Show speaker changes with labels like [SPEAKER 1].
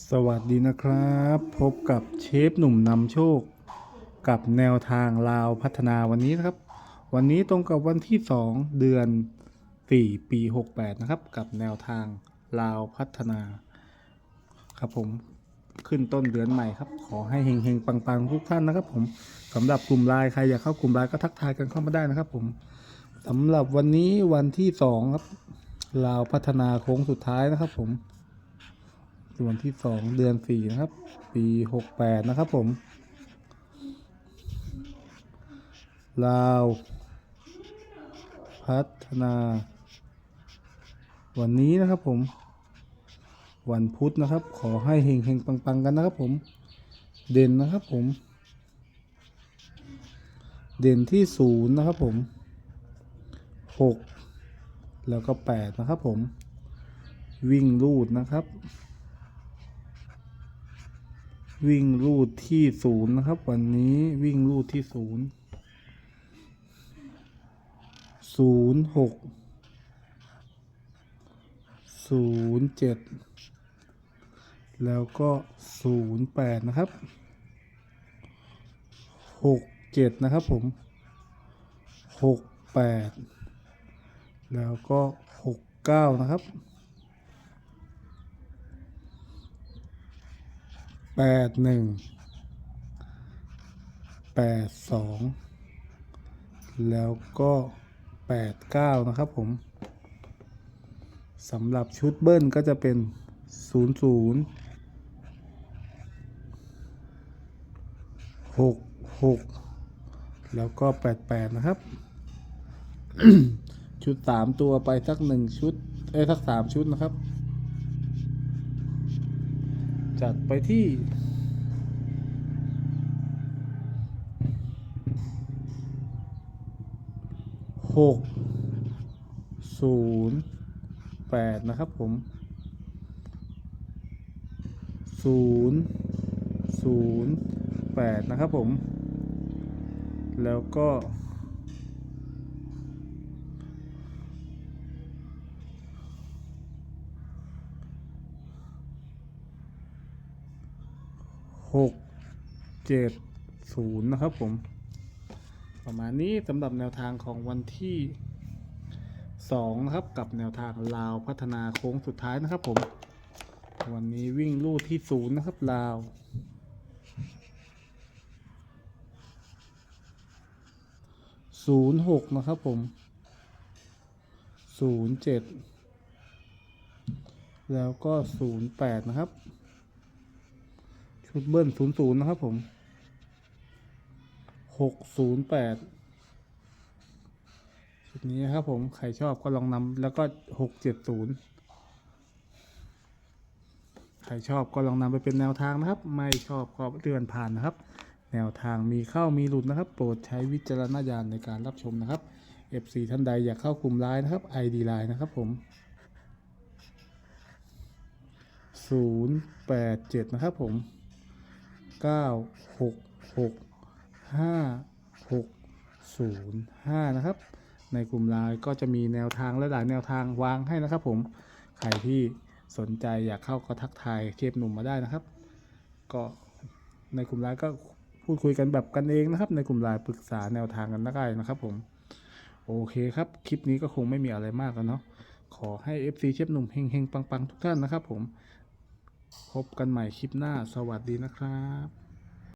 [SPEAKER 1] สวัสดีนะครับ พบกับเชฟหนุ่มนำโชค กับแนวทางลาวพัฒนาวันนี้นะครับ วันนี้ตรงกับวันที่ 2 เดือน 4 ปี 68 นะครับ กับแนวทางลาวพัฒนา ครับผมขึ้นต้นเดือนใหม่ครับ ขอให้เฮงๆ ปังๆ ทุกท่านนะครับ ผมสำหรับกลุ่มไลน์ใครอยากเข้ากลุ่มไลน์ก็ทักทายกันเข้ามาได้นะครับ ผมสำหรับวันนี้วันที่2ครับลาวพัฒนาโค้งสุดท้ายนะครับ ผม วันที่สองเดือนสี่นะครับ ปีหกแปดนะครับผม ลาว พัฒนา วันนี้นะครับผม วันพุธนะครับ ขอให้เฮงเฮงปังปังๆกันนะครับผม เด่นนะครับผม เด่นที่ศูนย์นะครับผมหกแล้วก็แปดนะครับผมวิ่งรูดนะครับ วิ่งรูดที่ศูนย์นะครับ วันนี้วิ่งรูดที่ศูนย์ศูนย์หกศูนย์เจ็ดแล้วก็ศูนย์แปดนะครับหกเจ็ดนะครับผมหกแปดแล้วก็หกเก้านะครับ แปดหนึ่งแปดสองแล้วก็แปดเก้านะครับผมสำหรับชุดเบิ้ลก็จะเป็นศูนย์ศูนย์หกหกแล้วก็แปดแปดนะครับ ชุดสามตัวไปสักหนึ่งชุด เอ้ยสักสามชุดนะครับ จัดไปที่ หกศูนย์แปดนะครับผมศูนย์ศูนย์แปดนะครับผม แล้วก็ หกเจ็ดศูนย์นะครับผม ประมาณนี้สำหรับแนวทางของวันที่สองนะครับกับแนวทางลาวพัฒนาโค้งสุดท้ายนะครับผม วันนี้วิ่งลู่ที่ศูนย์นะครับลาวศูนย์หกนะครับผมศูนย์เจ็ดแล้วก็ศูนย์แปดนะครับ ชุดเบิ้ลศูนย์ศูนย์นะครับผมหกศูนย์แปดชุดนี้นะครับผม ใครชอบก็ลองนำแล้วก็หกเจ็ดศูนย์ใครชอบก็ลองนำไปเป็นแนวทางนะครับ ไม่ชอบก็เตือนผ่านนะครับ แนวทางมีเข้ามีหลุดนะครับ โปรดใช้วิจารณญาณในการรับชมนะครับ FC ท่านใดอยากเข้ากลุ่มไลน์นะครับ ID ไลน์นะครับผม087 นะครับผม เก้าหกหกห้าหกศูนย์ห้านะครับ ในกลุ่มไลน์ก็จะมีแนวทางและหลายแนวทางวางให้นะครับผมใครที่สนใจอยากเข้าก็ทักทายเทปหนุ่มมาได้นะครับ ก็ในกลุ่มไลน์ก็พูดคุยกันแบบกันเองนะครับ ในกลุ่มไลน์ปรึกษาแนวทางกันได้นะครับผมโอเคครับ คลิปนี้ก็คงไม่มีอะไรมากแล้วเนาะขอให้ FC เชฟหนุ่มเฮงๆ ปัง ๆ ทุกท่านนะครับผม พบกันใหม่คลิปหน้าสวัสดีนะครับ